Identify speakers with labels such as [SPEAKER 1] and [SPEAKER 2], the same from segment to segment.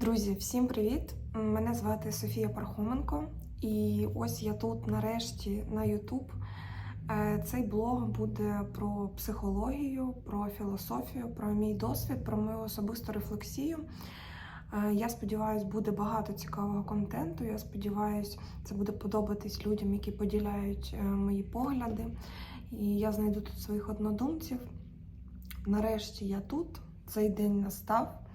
[SPEAKER 1] Друзі, всім привіт! Мене звати Софія Пархоменко, і ось я тут нарешті на YouTube. Е, Цей блог буде про психологію, про філософію, про мій досвід, про мою особисту рефлексію. Е, Я сподіваюся, буде багато цікавого контенту. Я сподіваюся, це буде подобатись людям, які поділяють е, мої погляди. І я знайду тут своїх однодумців. Нарешті я тут. Цей день настав.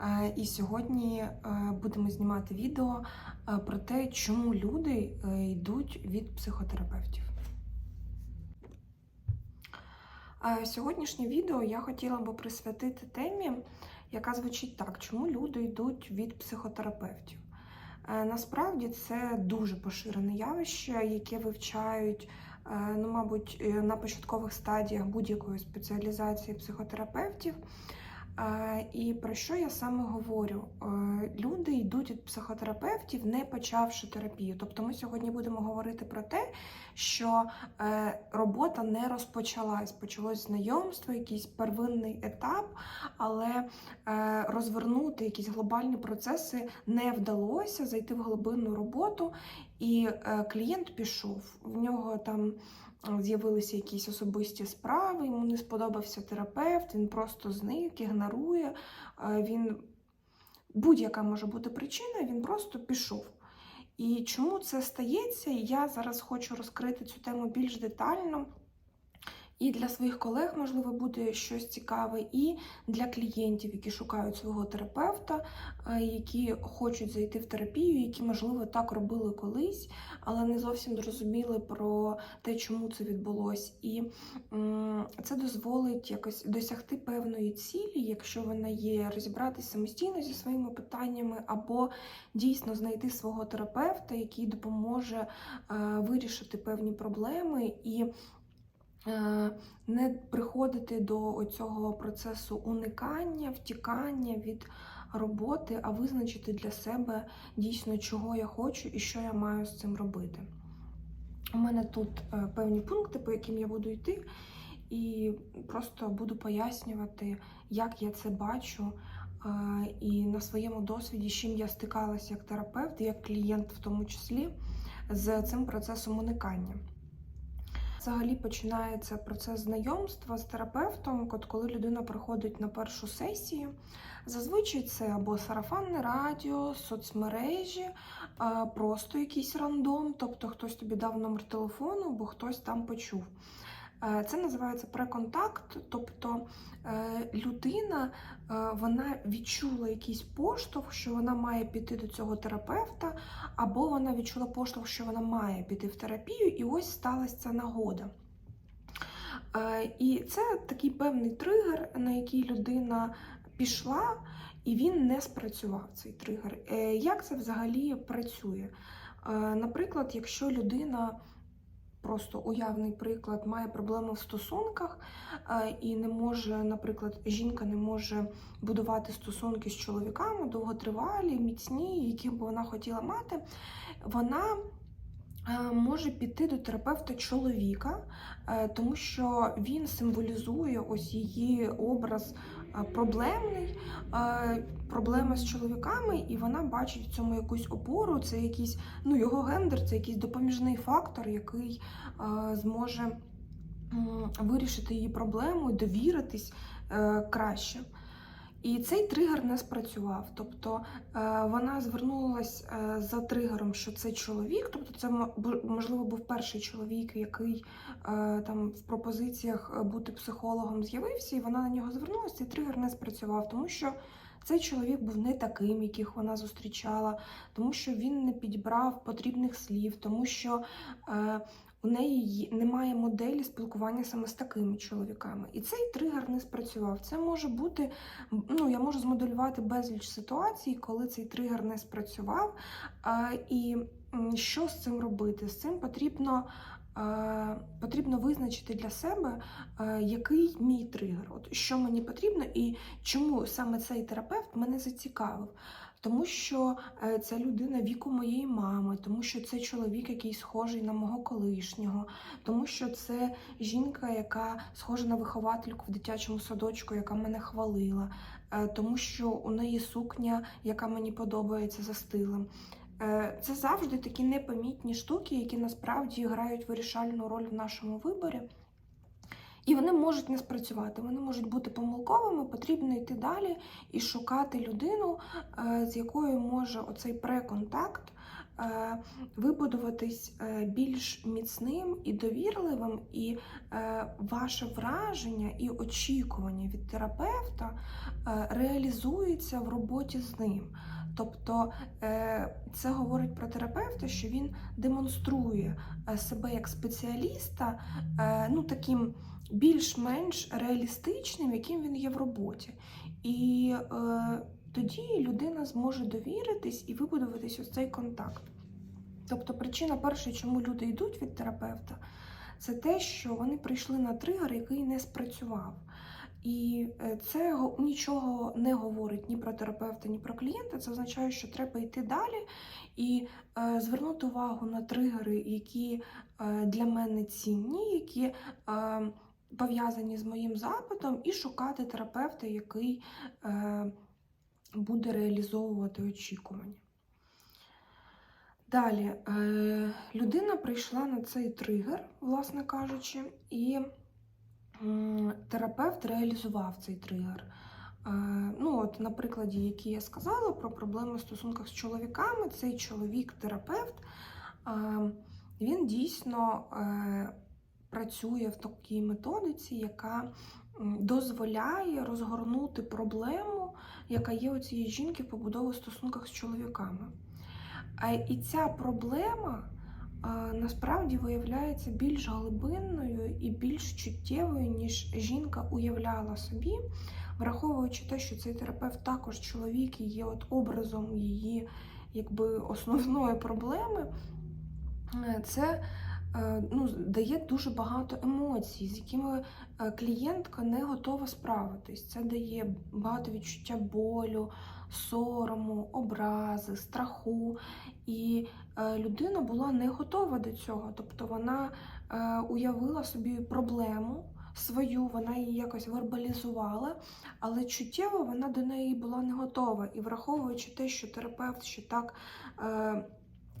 [SPEAKER 1] Е, І сьогодні е, будемо знімати відео е, про те, чому люди йдуть від психотерапевтів. Сьогоднішнє відео я хотіла би присвятити темі, яка звучить так: чому люди йдуть від психотерапевтів? Насправді це дуже поширене явище, яке вивчають, ну, мабуть, на початкових стадіях будь-якої спеціалізації психотерапевтів. І про що я саме говорю? Е, Люди йдуть від психотерапевтів, не почавши терапію. Тобто ми сьогодні будемо говорити про те, що е, робота не розпочалась. Почалось знайомство, якийсь первинний етап, але е, розвернути якісь глобальні процеси не вдалося, зайти в глибинну роботу, і клієнт пішов. В нього там з'явилися якісь особисті справи, йому не сподобався терапевт, він просто зник, ігнорує. Він будь-яка може бути причина, він просто пішов. І чому це стається? Я зараз хочу розкрити цю тему більш детально. І для своїх колег, можливо, буде щось цікаве, і для клієнтів, які шукають свого терапевта, е, які хочуть зайти в терапію, які, можливо, так робили колись, але не зовсім зрозуміли про те, чому це відбулось. І це дозволить якось досягти певної цілі, якщо вона є, розібратися самостійно зі своїми питаннями, або дійсно знайти свого терапевта, який допоможе е, вирішити певні проблеми і не приходити до цього процесу уникання, втікання від роботи, а визначити для себе дійсно, чого я хочу і що я маю з цим робити. У мене тут е, певні пункти, по яким я буду йти, і просто буду пояснювати, як я це бачу, е, і на своєму досвіді, з чим я стикалася як терапевт, як клієнт, в тому числі, з цим процесом уникання. Взагалі починається процес знайомства з терапевтом, от коли людина приходить на першу сесію. Зазвичай це або сарафанне радіо, соцмережі, просто якийсь рандом, тобто хтось тобі дав номер телефону, бо хтось там почув. Е, Це називається преконтакт, тобто е, людина е, вона відчула якийсь поштовх, що вона має піти до цього терапевта, або вона відчула поштовх, що вона має піти в терапію, і ось сталася ця нагода. І це такий певний тригер, на який людина пішла, і він не спрацював цей тригер. Як це взагалі працює? Наприклад, якщо людина просто уявний приклад, має проблеми в стосунках е, і не може, наприклад, жінка не може будувати стосунки з чоловіками довготривалі, міцні, які б вона хотіла мати, вона е, може піти до терапевта чоловіка, е, тому що він символізує ось її образ проблемний, е, проблема з чоловіками, і вона бачить в цьому якусь опору. Це якийсь, ну його гендер, це якийсь допоміжний фактор, який е, зможе вирішити її проблему довіритись е, краще. І цей тригер не спрацював. Тобто е, вона звернулася е, за тригером, що це чоловік, тобто це можливо був перший чоловік, який е, там в пропозиціях бути психологом з'явився, і вона на нього звернулася. Цей тригер не спрацював, тому що цей чоловік був не таким, яких вона зустрічала, тому що він не підбрав потрібних слів, тому що у неї немає моделі спілкування саме з такими чоловіками. І цей тригер не спрацював. Це може бути, ну я можу змоделювати безліч ситуацій, коли цей тригер не спрацював. І що з цим робити? З цим потрібно потрібно визначити для себе, який мій тригер, от що мені потрібно і чому саме цей терапевт мене зацікавив. Тому що це людина віку моєї мами, тому що це чоловік, який схожий на мого колишнього, тому що це жінка, яка схожа на виховательку в дитячому садочку, яка мене хвалила, е, тому що у неї сукня, яка мені подобається за стилем. Е, Це завжди такі непомітні штуки, які насправді грають вирішальну роль в нашому виборі. І вони можуть не спрацювати, вони можуть бути помилковими, потрібно йти далі і шукати людину, е, з якою може оцей преконтакт е, вибудуватись е, більш міцним і довірливим, і ваше враження і очікування від терапевта реалізується в роботі з ним. Тобто це говорить про терапевта, що він демонструє себе як спеціаліста, ну таким більш-менш реалістичним, яким він є в роботі. І е, тоді людина зможе довіритись і вибудуватись ось цей контакт. Тобто, причина перша, чому люди йдуть від терапевта, це те, що вони прийшли на тригер, який не спрацював. І е, це нічого не говорить ні про терапевта, ні про клієнта. Це означає, що треба йти далі і е, звернути увагу на тригери, які е, для мене цінні, які е, пов'язані з моїм запитом, і шукати терапевта, який е, буде реалізовувати очікування. Далі, е, людина прийшла на цей тригер, власне кажучи, і терапевт реалізував цей тригер. Е, ну, от, На прикладі, який я сказала про проблеми в стосунках з чоловіками, цей чоловік-терапевт, він дійсно працює в такій методиці, яка дозволяє розгорнути проблему, яка є у цієї жінки в побудові стосунках з чоловіками. І ця проблема насправді виявляється більш глибинною і більш чуттєвою, ніж жінка уявляла собі, враховуючи те, що цей терапевт також чоловік і є от образом її якби основної проблеми, е, це ну, дає дуже багато емоцій, з якими е, клієнтка не готова справитись. Це дає багато відчуття болю, сорому, образи, страху. І е, людина була не готова до цього. Тобто вона уявила собі проблему. Свою вона її якось вербалізувала, але чуттєво вона до неї була не готова. І враховуючи те, що терапевт ще так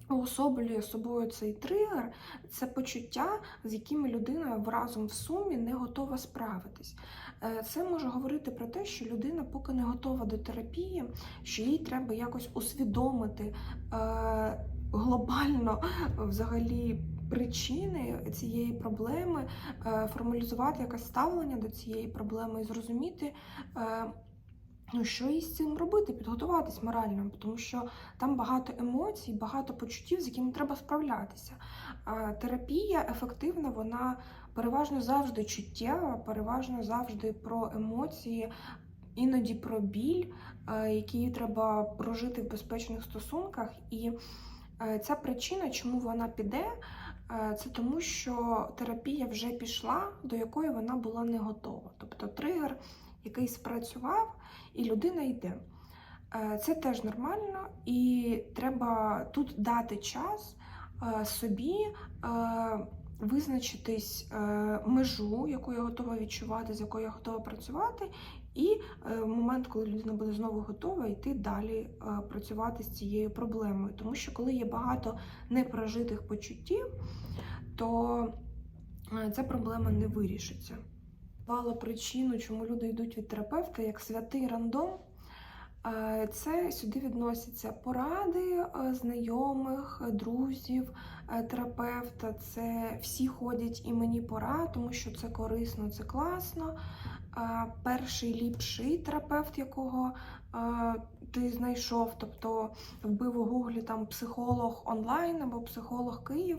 [SPEAKER 1] уособлює собою цей тригер, це почуття, з якими людина разом в сумі не готова справитись. Е, це може говорити про те, що людина поки не готова до терапії, що їй треба якось усвідомити е, глобально взагалі. Причини цієї проблеми, е, формалізувати якесь ставлення до цієї проблеми і зрозуміти, Ну, що із цим робити, підготуватись морально, тому що там багато емоцій, багато почуттів, з якими треба справлятися. А терапія ефективна, вона переважно завжди чуттєва, переважно завжди про емоції, іноді про біль, який треба прожити в безпечних стосунках. І ця причина, чому вона піде, це тому, що терапія вже пішла, до якої вона була не готова. Тобто тригер який спрацював, і людина йде. Е, це теж нормально, і треба тут дати час е, собі е, визначитись межу, яку я готова відчувати, з якою я готова працювати, і момент, коли людина буде знову готова, йти далі працювати з цією проблемою. Тому що, коли є багато непрожитих почуттів, то ця проблема не вирішиться давала причину, чому люди йдуть від терапевта як святий рандом. Е, це сюди відносяться поради е, знайомих, друзів, е, терапевта. Це всі ходять і мені пора, тому що це корисно, це класно. Перший ліпший терапевт, якого ти знайшов, тобто вбив у гуглі там психолог онлайн або психолог Київ.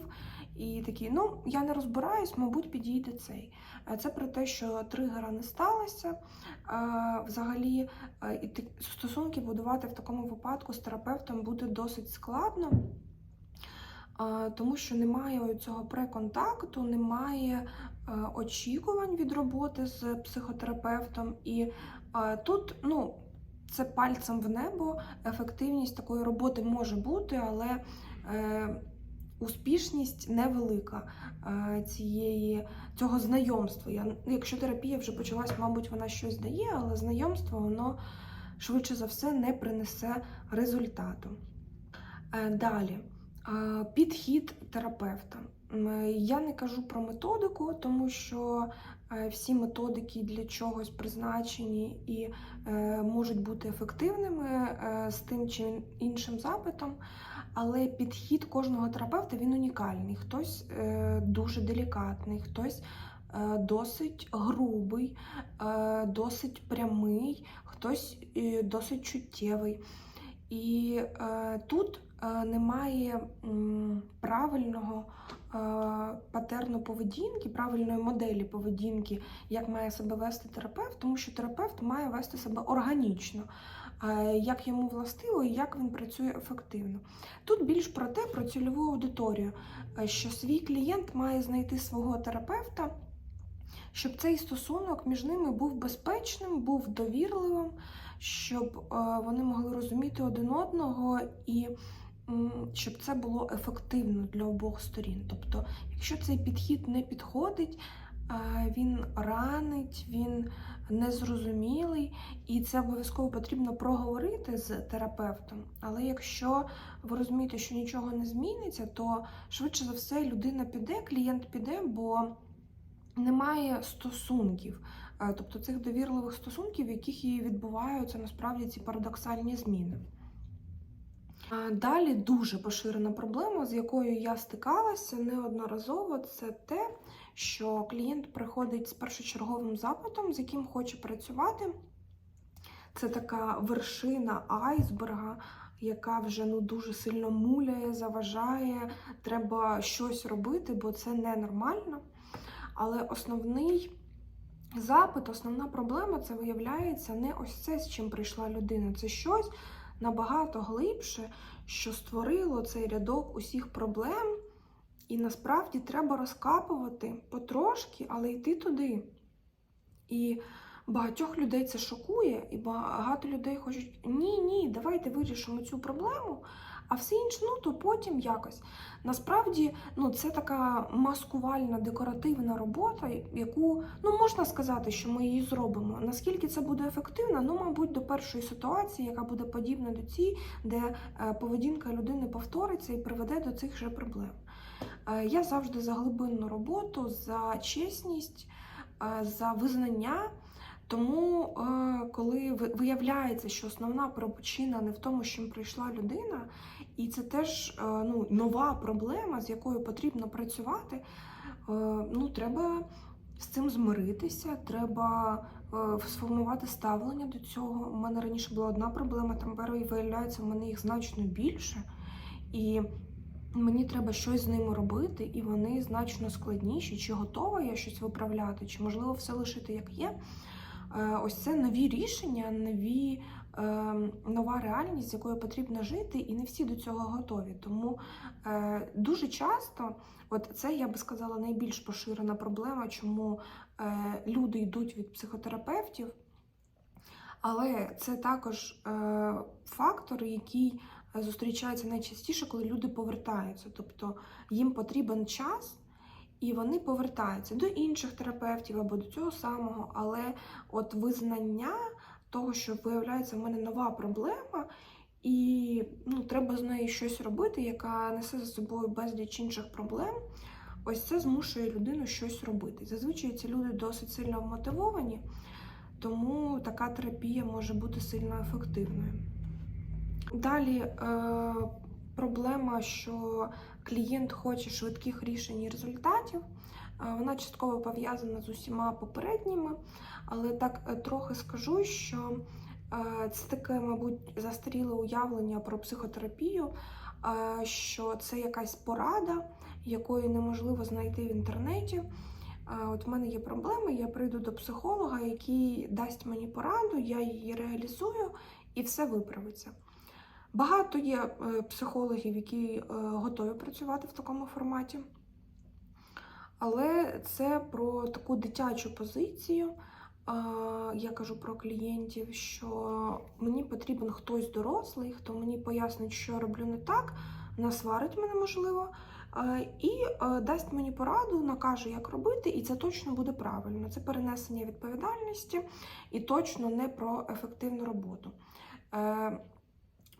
[SPEAKER 1] І такі, ну я не розбираюсь, мабуть, підійде цей. Е, це про те, що тригера не сталося. Е, взагалі, е, стосунки будувати в такому випадку з терапевтом буде досить складно. тому що немає цього преконтакту, немає очікувань від роботи з психотерапевтом. І тут, ну, це пальцем в небо, ефективність такої роботи може бути, але успішність невелика е, цієї, цього знайомства. Я, якщо терапія вже почалась, мабуть, вона щось дає, але знайомство воно швидше за все не принесе результату. Е, Далі, е, підхід терапевта. Я не кажу про методику, тому що всі методики для чогось призначені і е, можуть бути ефективними е, з тим чи іншим запитом. Але підхід кожного терапевта він унікальний. Хтось е, дуже делікатний, хтось е, досить грубий, е, досить прямий, хтось е, досить чуттєвий. І е, тут е, немає правильного е, патерну поведінки, правильної моделі поведінки, як має себе вести терапевт, тому що терапевт має вести себе органічно, е, як йому властиво і як він працює ефективно. Тут більш про те, про цільову аудиторію, е, що свій клієнт має знайти свого терапевта, щоб цей стосунок між ними був безпечним, був довірливим, щоб е, вони могли розуміти один одного і щоб це було ефективно для обох сторін. Тобто, якщо цей підхід не підходить, він ранить, він незрозумілий, і це обов'язково потрібно проговорити з терапевтом. Але якщо ви розумієте, що нічого не зміниться, то швидше за все людина піде, клієнт піде, бо немає стосунків, Е, тобто цих довірливих стосунків, в яких і відбуваються насправді ці парадоксальні зміни. Е, Далі дуже поширена проблема, з якою я стикалася неодноразово, це те, що клієнт приходить з першочерговим запитом, з яким хоче працювати. Це така вершина айсберга, яка вже ну дуже сильно муляє, заважає, треба щось робити, бо це ненормально. Але основний запит, основна проблема це виявляється не ось це, з чим прийшла людина. Це щось набагато глибше, що створило цей рядок усіх проблем. І насправді треба розкапувати потрошки, але йти туди. І багатьох людей це шокує, і багато людей хочуть: ні, ні, давайте вирішимо цю проблему, а все інше, ну то потім якось. Насправді, ну це така маскувальна декоративна робота, яку ну можна сказати, що ми її зробимо. Наскільки це буде ефективно? Ну, мабуть, до першої ситуації, яка буде подібна до цій, де е, поведінка людини повториться і приведе до цих же проблем. Е, Я завжди за глибинну роботу, за чесність, е, за визнання. Тому, е, коли виявляється, що основна причина не в тому, з чим прийшла людина, і це теж е, ну, нова проблема, з якою потрібно працювати, е, ну, треба з цим змиритися, треба сформувати ставлення до цього. У мене раніше була одна проблема, тепер виявляється, в мене їх значно більше. І мені треба щось з ними робити, і вони значно складніші. Чи готова я щось виправляти, чи можливо все лишити як є. Е, Ось це нові рішення, нові, е, нова реальність, з якою потрібно жити, і не всі до цього готові. Тому е, дуже часто, от це я би сказала, найбільш поширена проблема, чому люди йдуть від психотерапевтів. Але це також фактор, який зустрічається найчастіше, коли люди повертаються. Тобто їм потрібен час, і вони повертаються до інших терапевтів або до цього самого. Але от визнання того, що виявляється, в мене нова проблема, і ну, треба з нею щось робити, яка несе за собою безліч інших проблем. Ось це змушує людину щось робити. Зазвичай ці люди досить сильно вмотивовані, тому така терапія може бути сильно ефективною. Далі е, проблема, що клієнт хоче швидких рішень і результатів. Е, Вона частково пов'язана з усіма попередніми, але так е, трохи скажу, що е, це таке, мабуть, застаріле уявлення про психотерапію, що це якась порада, якої неможливо знайти в інтернеті. От в мене є проблеми, я прийду до психолога, який дасть мені пораду, я її реалізую і все виправиться. Багато є е, психологів, які е, готові працювати в такому форматі. Але це про таку дитячу позицію. Я кажу про клієнтів, що мені потрібен хтось дорослий, хто мені пояснить, що я роблю не так, насварить мене можливо, е, і дасть мені пораду, накаже, як робити, і це точно буде правильно. Це перенесення відповідальності і точно не про ефективну роботу.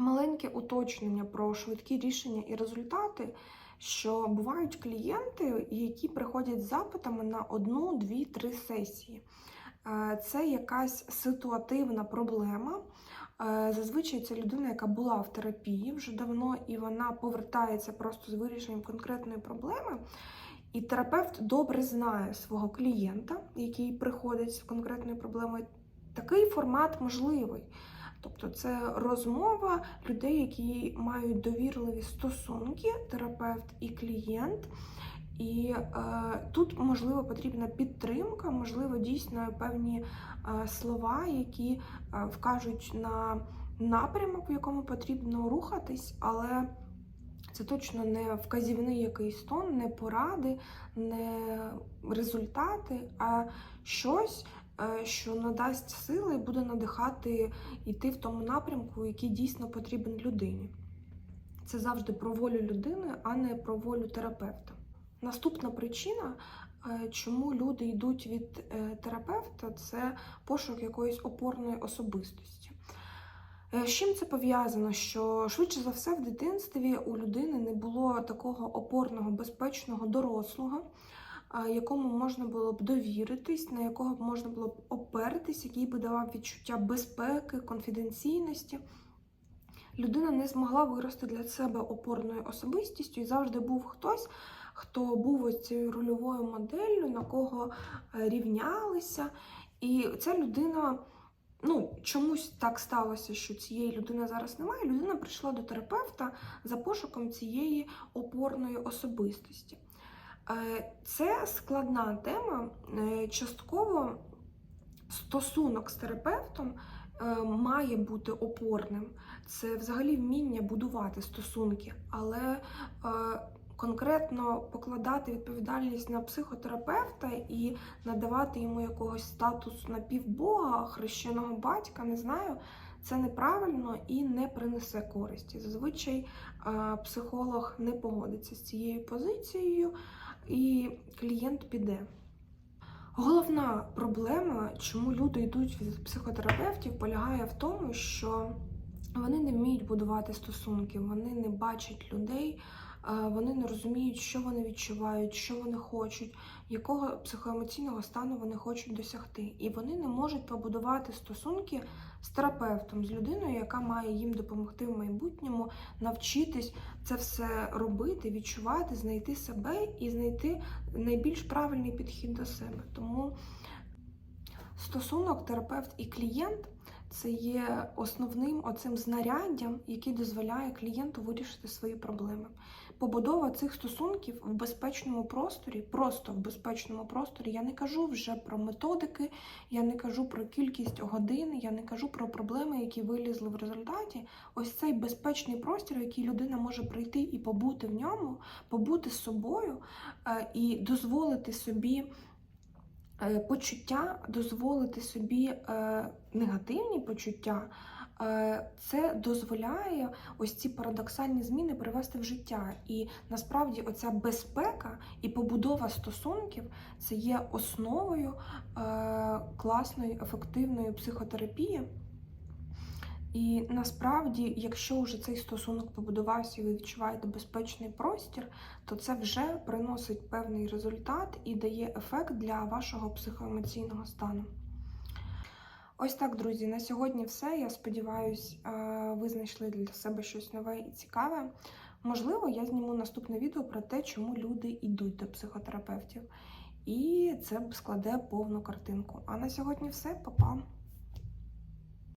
[SPEAKER 1] Маленьке уточнення про швидкі рішення і результати, що бувають клієнти, які приходять з запитами на одну, дві, три сесії. Е, Це якась ситуативна проблема. Е, Зазвичай це людина, яка була в терапії вже давно, і вона повертається просто з вирішенням конкретної проблеми. І терапевт добре знає свого клієнта, який приходить з конкретною проблемою. Такий формат можливий. Тобто це розмова людей, які мають довірливі стосунки, терапевт і клієнт. І е, тут, можливо, потрібна підтримка, можливо, дійсно певні е, слова, які е, вкажуть на напрямок, в якому потрібно рухатись, але це точно не вказівний якийсь тон, не поради, не результати, а щось, що надасть сили і буде надихати йти в тому напрямку, який дійсно потрібен людині. Це завжди про волю людини, а не про волю терапевта. Наступна причина, е, чому люди йдуть від е, терапевта, це пошук якоїсь опорної особистості. Е, З чим це пов'язано? Що швидше за все в дитинстві у людини не було такого опорного, безпечного дорослого, е, якому можна було б довіритись, на якого б можна було б опертись, який би давав відчуття безпеки, конфіденційності. Людина не змогла вирости для себе опорною особистістю і завжди був хтось, хто був цією рольовою моделлю, на кого е, рівнялися. І ця людина, ну, чомусь так сталося, що цієї людини зараз немає. Людина прийшла до терапевта за пошуком цієї опорної особистості. Е, Це складна тема. Е, Частково стосунок з терапевтом е, має бути опорним. Це взагалі вміння будувати стосунки, але конкретно покладати відповідальність на психотерапевта і надавати йому якогось статусу напівбога, хрещеного батька, не знаю. Це неправильно і не принесе користі. Зазвичай психолог не погодиться з цією позицією, і клієнт піде. Головна проблема, чому люди йдуть від психотерапевтів, полягає в тому, що вони не вміють будувати стосунки, вони не бачать людей, е, вони не розуміють, що вони відчувають, що вони хочуть, якого психоемоційного стану вони хочуть досягти. І вони не можуть побудувати стосунки з терапевтом, з людиною, яка має їм допомогти в майбутньому навчитись це все робити, відчувати, знайти себе і знайти найбільш правильний підхід до себе. Тому стосунок терапевт і клієнт це є основним оцим знаряддям, який дозволяє клієнту вирішити свої проблеми. Побудова цих стосунків в безпечному просторі, просто в безпечному просторі. Я не кажу вже про методики, я не кажу про кількість годин, я не кажу про проблеми, які вилізли в результаті. Ось цей безпечний простір, який людина може прийти і побути в ньому, побути з собою е, і дозволити собі. Е, Почуття, дозволити собі е, негативні почуття, е, це дозволяє ось ці парадоксальні зміни привести в життя. І насправді оця безпека і побудова стосунків це є основою класної, ефективної психотерапії. І насправді, якщо вже цей стосунок побудувався і ви відчуваєте безпечний простір, то це вже приносить певний результат і дає ефект для вашого психоемоційного стану. Ось так, друзі, на сьогодні все. Я сподіваюся, ви знайшли для себе щось нове і цікаве. Можливо, я зніму наступне відео про те, чому люди йдуть до психотерапевтів. І це складе повну картинку. А на сьогодні все, Па-па!